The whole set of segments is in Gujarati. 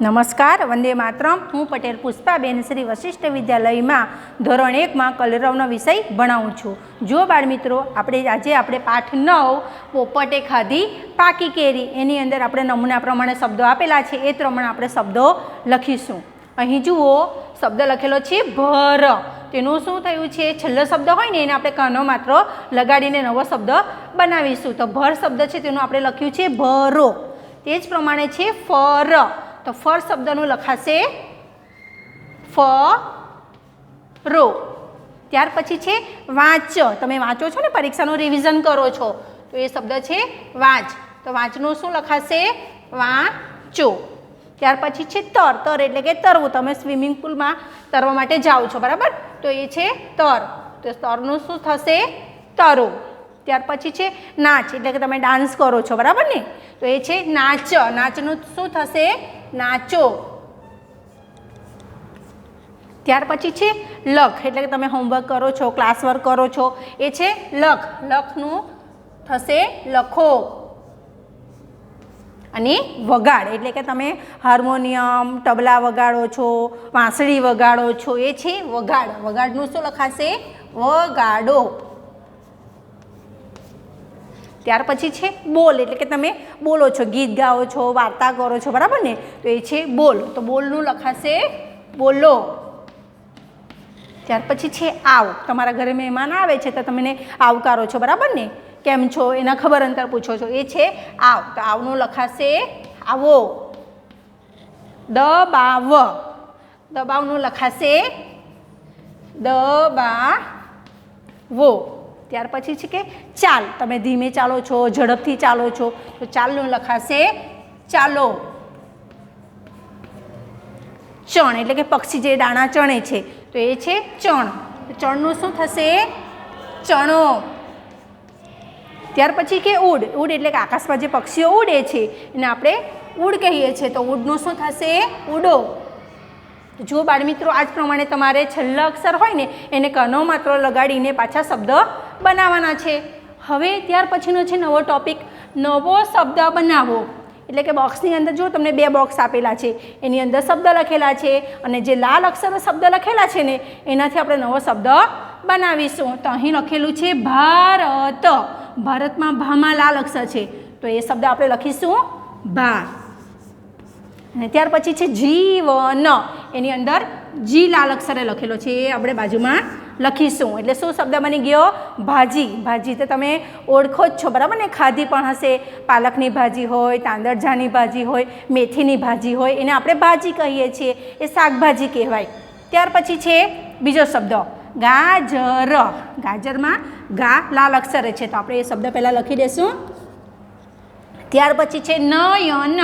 નમસ્કાર, વંદે માતરમ. હું પટેલ પુષ્પાબેન શ્રી વશિષ્ઠ વિદ્યાલયમાં ધોરણ એકમાં કલરવનો વિષય ભણાવું છું. જો બાળમિત્રો, આપણે આજે આપણે પાઠ નવ, પોપટે ખાધી પાકી કેરી. એની અંદર આપણે નમૂના પ્રમાણે શબ્દો આપેલા છે. એ પ્રમાણે આપણે શબ્દો લખીશું. અહીં જુઓ, શબ્દ લખેલો છે ભર. તેનું શું થયું છે? છેલ્લો શબ્દ હોય ને, એને આપણે કાનો માત્ર લગાડીને નવો શબ્દ બનાવીશું. તો ભર શબ્દ છે, તેનું આપણે લખ્યું છે ભરો. તે જ પ્રમાણે છે ફર. તો ફર શબ્દનું લખાશે ફ, રો. ત્યાર પછી છે વાંચ. તમે વાંચો છો ને, પરીક્ષાનું રિવિઝન કરો છો, તો એ શબ્દ છે વાંચ. તો વાંચનું શું લખાશે? વાંચો. ત્યાર પછી છે તર. તર એટલે કે તરવું. તમે સ્વિમિંગ પુલમાં તરવા માટે જાઓ છો, બરાબર? તો એ છે તર. તો તરનું શું થશે? તરો. ત્યાર પછી છે નાચ, એટલે કે તમે ડાન્સ કરો છો, બરાબર ને? તો એ છે નાચ. નાચનું શું થશે? નાચો. ત્યાર પછી છે લખ, એટલે કે તમે હોમવર્ક કરો છો ક્લાસવર્ક કરો છો, એ છે લખ. લખનું થશે લખો. અને વગાડ, એટલે કે તમે હાર્મોનિયમ, તબલા વગાડો છો, વાંસળી વગાડો છો, એ છે વગાડ. વગાડનું શું લખાશે? વગાડો. ત્યાર પછી છે બોલ, એટલે કે તમે બોલો છો, ગીત ગાઓ છો, વાર્તા કરો છો, બરાબર ને? તો એ છે બોલ. તો બોલનું લખાશે બોલો. ત્યાર પછી છે આવ. તમારા ઘરે મહેમાન આવે છે, તો તમને આવકારો છો, બરાબર ને? કેમ છો? એના ખબર અંતર પૂછો છો. એ છે આવ. તો આવનું લખાશે આવો. દબાવ. દબાવનું લખાશે દબાવો. ત્યાર પછી છે કે ચાલ, તમે ધીમે ચાલો છો, ઝડપથી ચાલો છો, તો ચાલનું લખાશે ચાલો. ચણ, એટલે કે પક્ષી જે દાણા ચણે છે, તો એ છે ચણ. ચણનું શું થશે? ચણો. ત્યાર પછી કે ઉડ ઉડ એટલે કે આકાશમાં જે પક્ષીઓ ઉડે છે, એને આપણે ઉડ કહીએ છીએ. તો ઉડનું શું થશે? ઉડો જો બાળમિત્રો આ જ પ્રમાણે તમારે છેલ્લા અક્ષર હોય ને, એને કનો માત્ર લગાડીને પાછા શબ્દ બનાવવાના છે. હવે ત્યાર પછીનો છે નવો ટોપિક નવો શબ્દ બનાવો. એટલે કે બોક્સની અંદર જો તમને બે બોક્સ આપેલા છે. એની અંદર શબ્દ લખેલા છે અને જે લાલ અક્ષર શબ્દ લખેલા છે ને, એનાથી આપણે નવો શબ્દ બનાવીશું. તો અહીં લખેલું છે ભારત. ભારતમાં ભામાં લાલ અક્ષર છે. તો એ શબ્દ આપણે લખીશું ભા અને ત્યાર પછી છે જીવન. એની અંદર જી લાલ અક્ષરે લખેલો છે. એ આપણે બાજુમાં લખીશું એટલે શું શબ્દ બની ગયો? ભાજી. ભાજી તો તમે ઓળખો જ છો, બરાબર ને? ખાધી પણ હશે. પાલકની ભાજી હોય, તાંદરજાની ભાજી હોય, મેથીની ભાજી હોય, એને આપણે ભાજી કહીએ છીએ. એ શાકભાજી કહેવાય. ત્યાર પછી છે બીજો શબ્દ. ગાજર. ગાજરમાં ગા લાલ અક્ષરે છે. તો આપણે એ શબ્દ પહેલાં લખી દઈશું ત્યાર પછી છે નયન.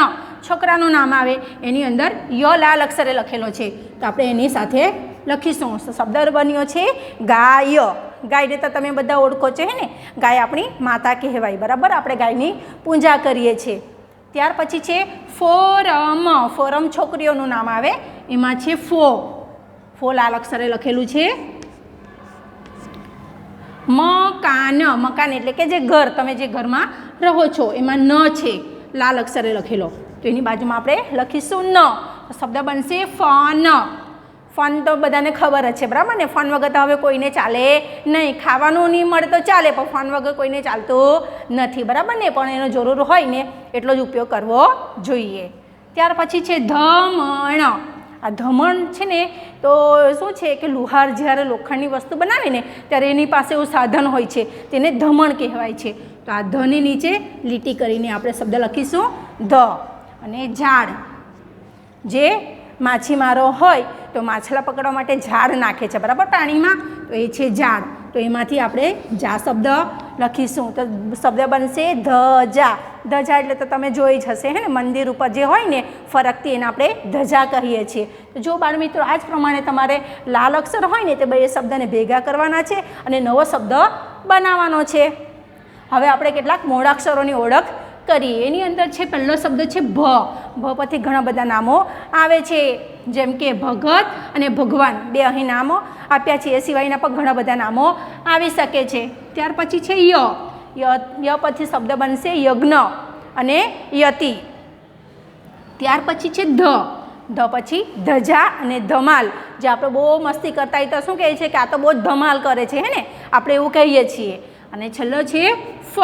છોકરાનું નામ આવે. એની અંદર ય લાલ અક્ષરે લખેલો છે. તો આપણે એની સાથે લખીશું. શબ્દ બન્યો છે ગાય. ગાયને તો તમે બધા ઓળખો છો, હે ને? ગાય આપણી માતા કહેવાય, બરાબર? આપણે ગાયની પૂજા કરીએ છીએ. ત્યાર પછી છે ફોરમ. ફોરમ છોકરીઓનું નામ આવે. એમાં છે ફો. ફો લાલ અક્ષરે લખેલું છે. મકાન. મકાન એટલે કે જે ઘર, તમે જે ઘરમાં રહો છો, એમાં ન છે. લાલ અક્ષરે લખેલો. તો એની બાજુમાં આપણે લખીશું ન. શબ્દ બનશે ફન. ફન તો બધાને ખબર જ છે, બરાબર ને? ફન વગર તો હવે કોઈને ચાલે નહીં. ખાવાનું નહીં મળે તો ચાલે, પણ ફન વગર કોઈને ચાલતું નથી, બરાબર ને? પણ એનો જરૂર હોય ને, એટલો જ ઉપયોગ કરવો જોઈએ. ત્યાર પછી છે ધમણ. આ ધમણ છે ને, તો શું છે કે લુહાર જ્યારે લોખંડની વસ્તુ બનાવે ને, ત્યારે એની પાસે એવું સાધન હોય છે, તેને ધમણ કહેવાય છે. તો આ ધની નીચે લીટી કરીને આપણે શબ્દ લખીશું, ધ. અને ઝાડ. જે માછીમારો હોય તો માછલા પકડવા માટે ઝાડ નાખે છે, બરાબર? પાણીમાં. તો એ છે ઝાડ. તો એમાંથી આપણે જા શબ્દ લખીશું. તો શબ્દ બનશે ધજા ધજા એટલે તો તમે જોઈ જ હશે, હે ને? મંદિર ઉપર જે હોય ને ફરકતી એને આપણે ધજા કહીએ છીએ. તો જો બાળમિત્રો આ જ પ્રમાણે તમારે લાલ અક્ષર હોય ને, તે બે શબ્દને ભેગા કરવાના છે અને નવો શબ્દ બનાવવાનો છે. હવે આપણે કેટલાક મૂળાક્ષરોની ઓળખ કરીએ. એની અંદર છે, પહેલો શબ્દ છે ભ. ભ પરથી ઘણા બધા નામો આવે છે. જેમ કે ભગત અને ભગવાન, બે અહીં નામો આપ્યા છે. એ સિવાયના પણ ઘણા બધા નામો આવી શકે છે. ત્યાર પછી છે ય. ય પછી શબ્દ બનશે યજ્ઞ અને યતિ. ત્યાર પછી છે ધ. ધ પછી ધજા અને ધમાલ. જે આપણે બહુ મસ્તી કરતા હોય તો શું કહે છે કે આ તો બહુ ધમાલ કરે છે, હે ને? આપણે એવું કહીએ છીએ. અને છેલ્લો છે ફ.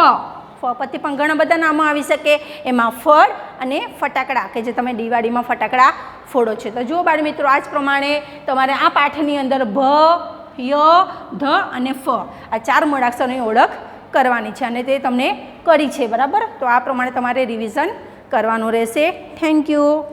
ફ પરથી પણ ઘણા બધા નામો આવી શકે. એમાં ફળ અને ફટાકડા, કે જે તમે દિવાળીમાં ફટાકડા ફોડો છે. તો જુઓ બાળ મિત્રો આ જ પ્રમાણે તમારે આ પાઠની અંદર ભ, ય, ધ અને ફ આ ચાર મૂળાક્ષરોની ઓળખ કરવાની છે અને તે તમને કરી છે, બરાબર? તો આ પ્રમાણે તમારે રિવિઝન કરવાનું રહેશે. Thank you